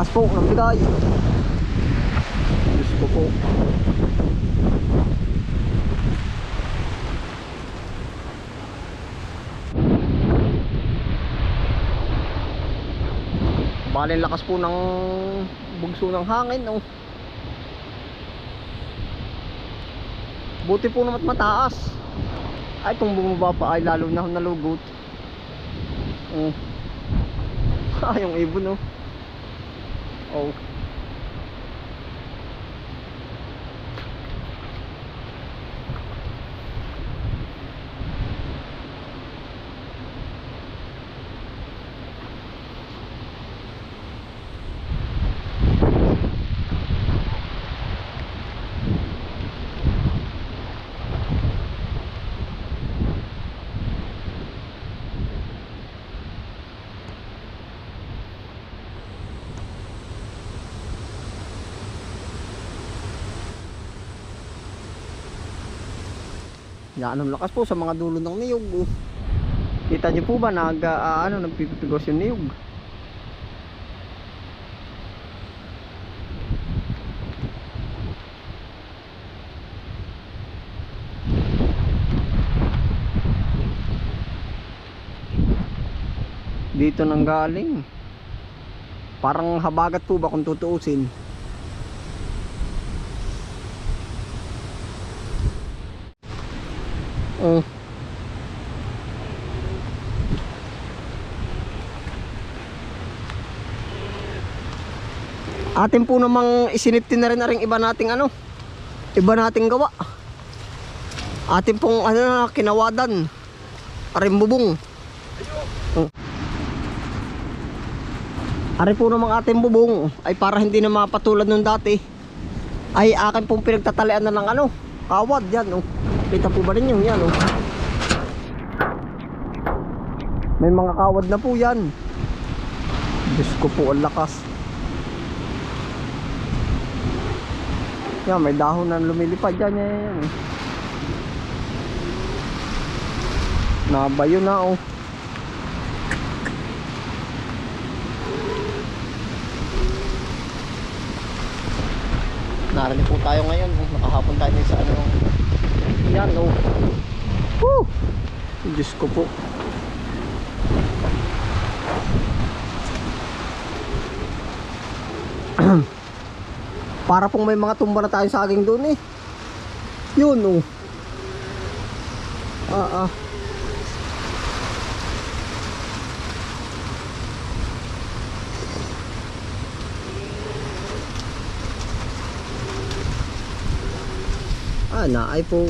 lakas po ng bigay. Diyos ko po. Ang lakas po ng bugso ng hangin. Oh. Buti po naman mataas. Ay kung bumaba pa ay lalo na nalugot. Oh. Ah, yung ibon oh. Oh. Yan ang lakas po sa mga dulo ng niyog. Oh. Kita niyo po ba nag ah, ano nagpipigos yung niyog? Dito nang galing. Parang habagat po ba kung tutuusin? Oh. Atin po namang isinipti na rin na rin iba nating ano. Iba nating gawa. Atin pong ano na kinawadan. Aring bubong. Oh. Ari po namang ating bubong ay para hindi na mapatulad nung dati. Ay akin pong pinagtatalian na ng ano. Kawad yan oh. Kita po ba ninyo yan oh. May mga kawad na po yan. Diyos ko po ang lakas. Yan, may dahon na lumilipad yan. Yan, yan, yan. Nabayo na oh. Narinig po tayo ngayon. Nakahapon tayo sa ano. Yan oh. Woo! Diyos ko po. Para pong may mga tumba na tayo sa aking doon eh. Yun oh. Ah ah. Ah, naay po.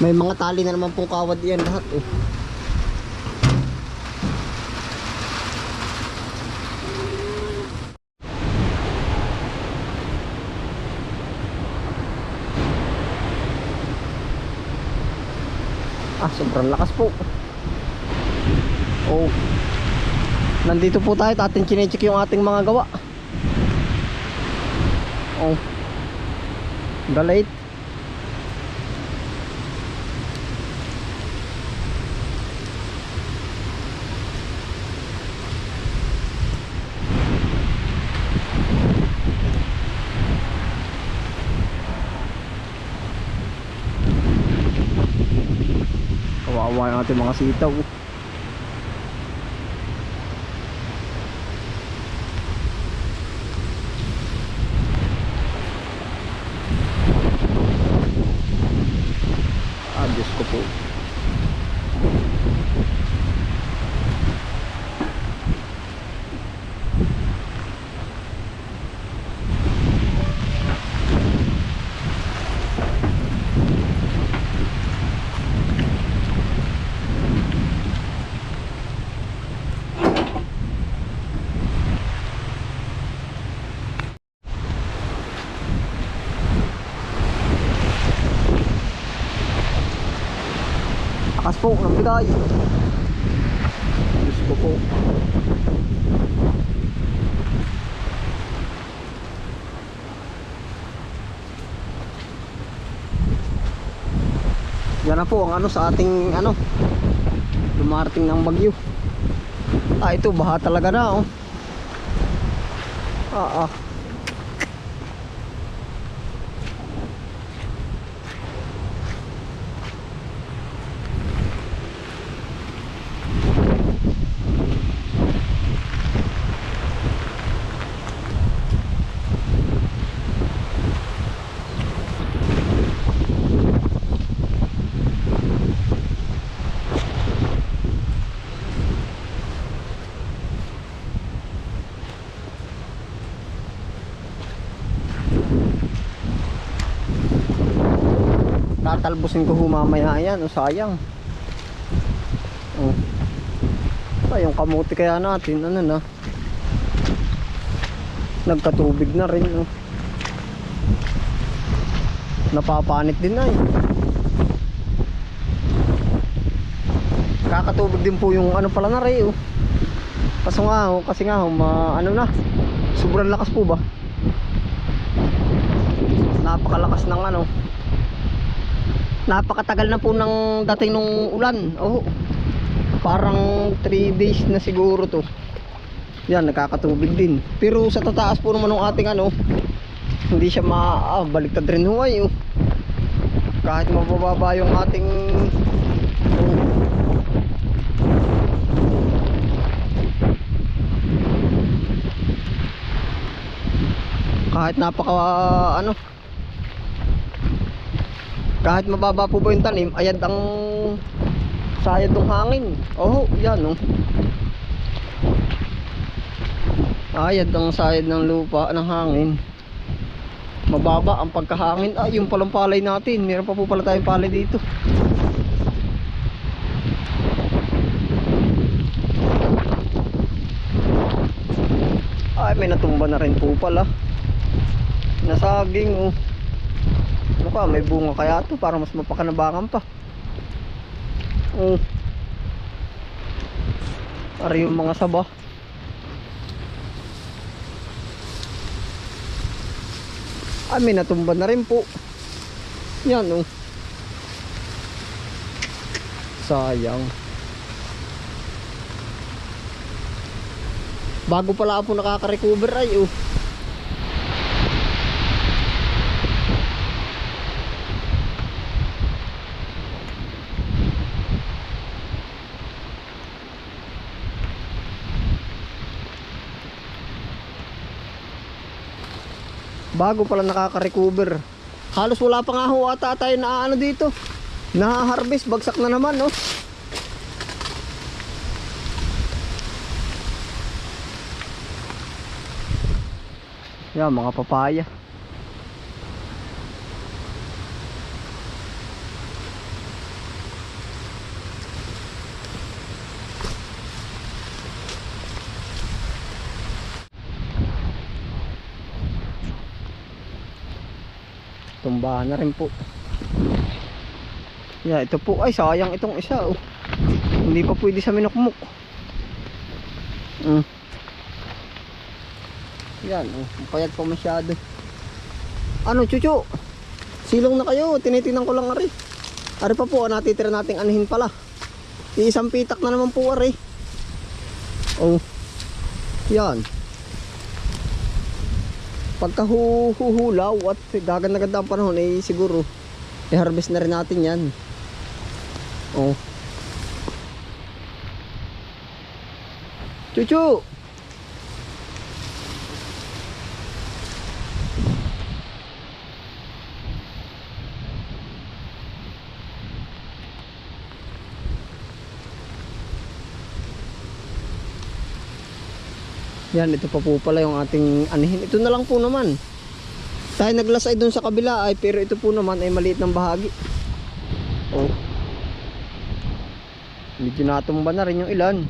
May mga tali na naman pong kawad yan lahat oh. Ah, sobrang lakas po. Oh. Nandito po tayo, ating chinecheck yung ating mga gawa. Oh. Galait. Yung mga sitaw. Akas po ng bigay. Diyos ko po. Yan na po ang ano sa ating ano dumarating ng bagyo. Ah ito baha talaga na oh. Ah ah. Tatalbusin ko ho mamaya. Yan o sayang. Oh. ay yung kamuti kaya natin ano na? Nagkatubig na rin oh. napapanit din ay kakatubig din po yung ano pala na rin oh. kaso nga ho kasi nga ho ma, ano na? Sobrang lakas po ba? Napakalakas ng ano napakatagal na po ng dating nung ulan. Oh parang 3 days na siguro to. Yan nakakatubig din. Pero sa tataas po naman ng ating ano hindi siya ma ah, rin huway oh. kahit mabababa yung ating oh, kahit napaka ano kahit mababa po ba yung tanim ayad ang sayad ng hangin. Oh yan oh. Ayad ang sayad ng lupa ng hangin. Mababa ang pagkahangin. Ah yung palang natin. Meron pa po pala tayong palay dito. Ay may natumba na rin po pala. Nasaging oh ano ka, may bunga kaya to para mas mapakanabangan pa. Oh. Ari yung mga saba. Ah, may natumba na rin po. Yan oh. Sayang. Bago pala po nakaka-recover ay oh. Bago pala nakaka-recover. Halos wala pa nga ho ata tayo na ano dito. Na-harvest bagsak na naman no? Yan mga papaya tumbahan na rin po. Yeah, ito po ay sayang itong isa oh. hindi pa pwede sa minukmuk. Mm. yan oh. payat pa masyado. Ano chuchu? Silong na kayo tinitingnan ko lang ari. Ari pa po natitira nating anihin pala. Iisang pitak na naman po ari. Oh. Yan pagka hu- huhulaw at gaganda ganda ang panahon eh siguro i-harvest na rin natin yan. Oh. Chuchu Yan, ito pa po pala yung ating anihin. Ito na lang po naman. Tayo naglasay dun sa kabila ay pero ito po naman ay maliit ng bahagi. Oh. Medyo natumba na rin yung ilan.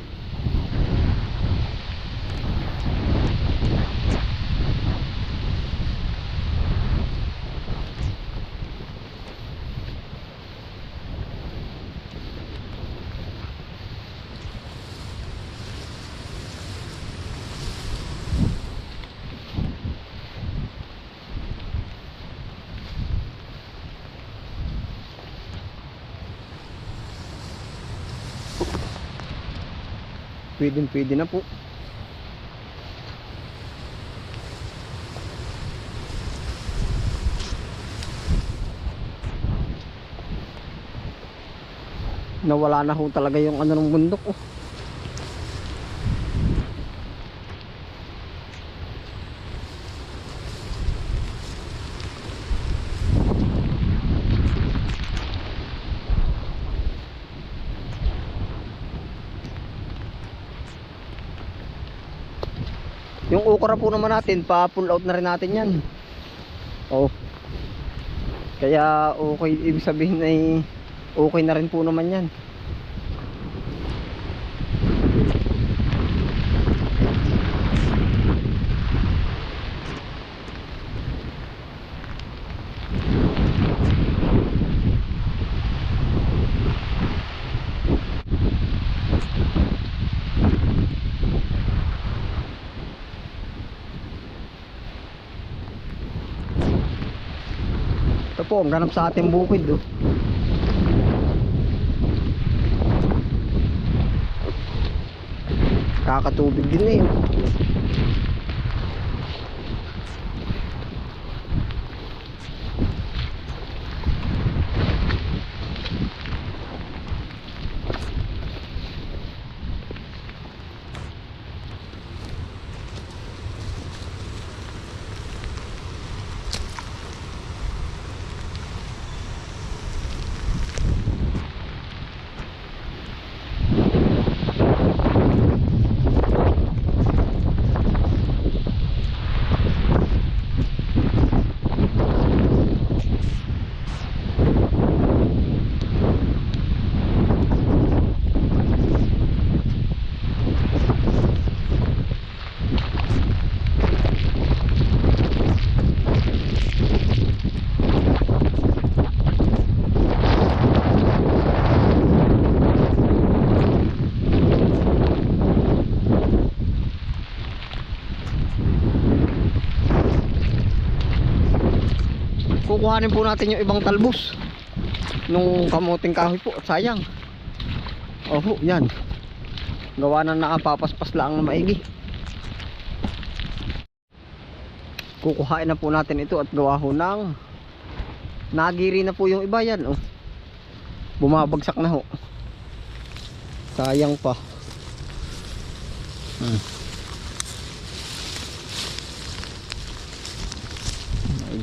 Pwede pwede na po. Nawala na ho talaga yung ano ng bundok oh. Yung okra po naman natin, pa-pull out na rin natin yan. Oh. Kaya okay, ibig sabihin ay okay na rin po naman yan. Po, ang ganap sa ating bukid. Oh. Kakatubig din eh. Kukuhanin po natin yung ibang talbos. Nung kamuting kahoy po sayang. Oho yan. Gawa na nakapapaspas lang na maigi. Kukuhain na po natin ito at gawa ho ng nagiri na po yung iba yan oh. bumabagsak na ho. Sayang pa. Hmm.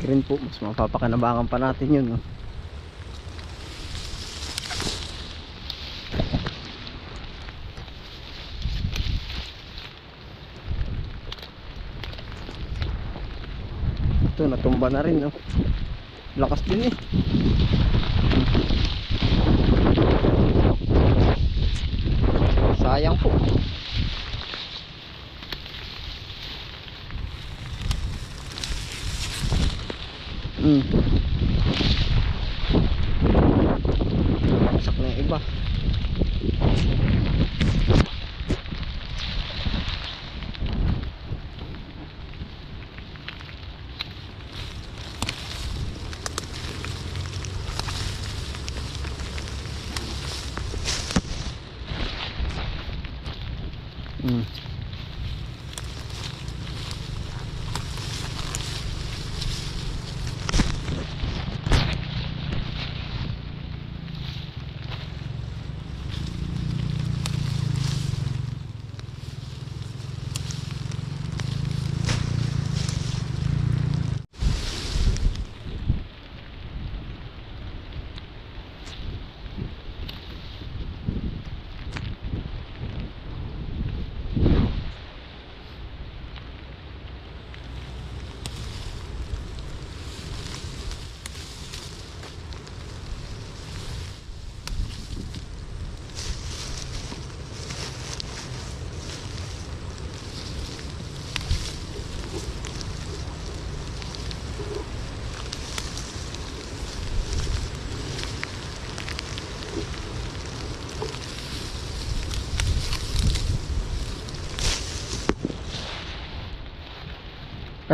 Green po, mas mapapakinabangan pa natin yun. No? Ito, natumba na rin. No? Lakas din eh. Sayang po. Mm. Sak na yung iba. Mm.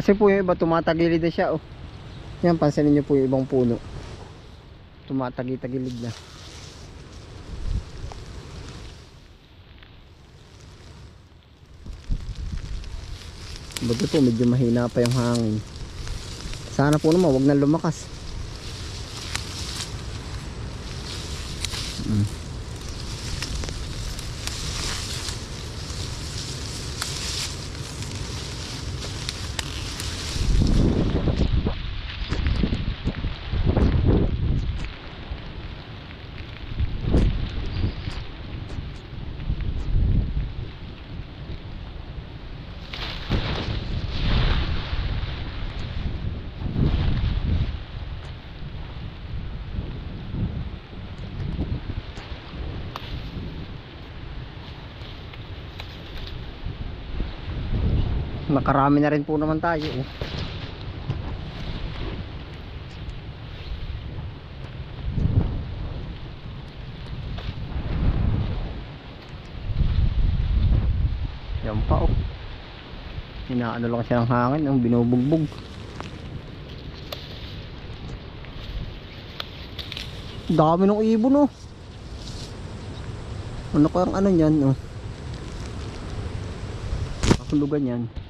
Kasi po yung iba tumatagilid na siya oh. Yan pansinin niyo po yung ibang puno. Tumatagi-tagilid na. Bago po medyo mahina pa yung hangin. Sana po naman wag na lumakas. Nakarami na rin po naman tayo. Oh. Yan pa oh. Inaano lang siya ng hangin, ang binubugbog. Dami ng ibon oh. Ano kayang ano niyan oh. Kakulugan yan.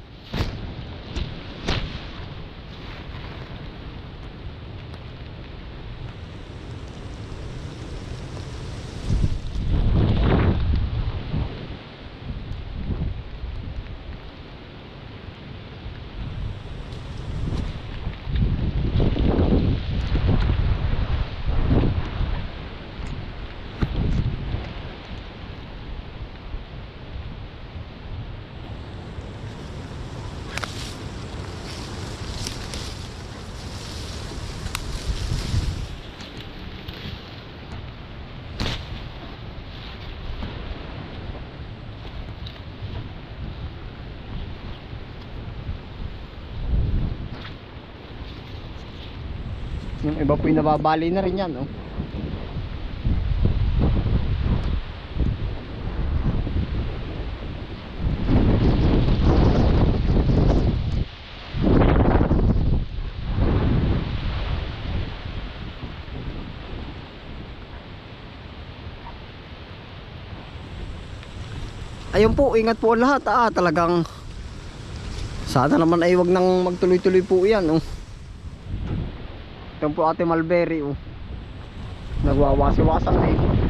Yung iba po nababali na rin yan, oh. Ayun po, ingat po lahat ah, talagang sana naman ay wag nang magtuloy-tuloy po yan oh. Ito po ate Malberry oh. Nagwawasi-wasan na eh.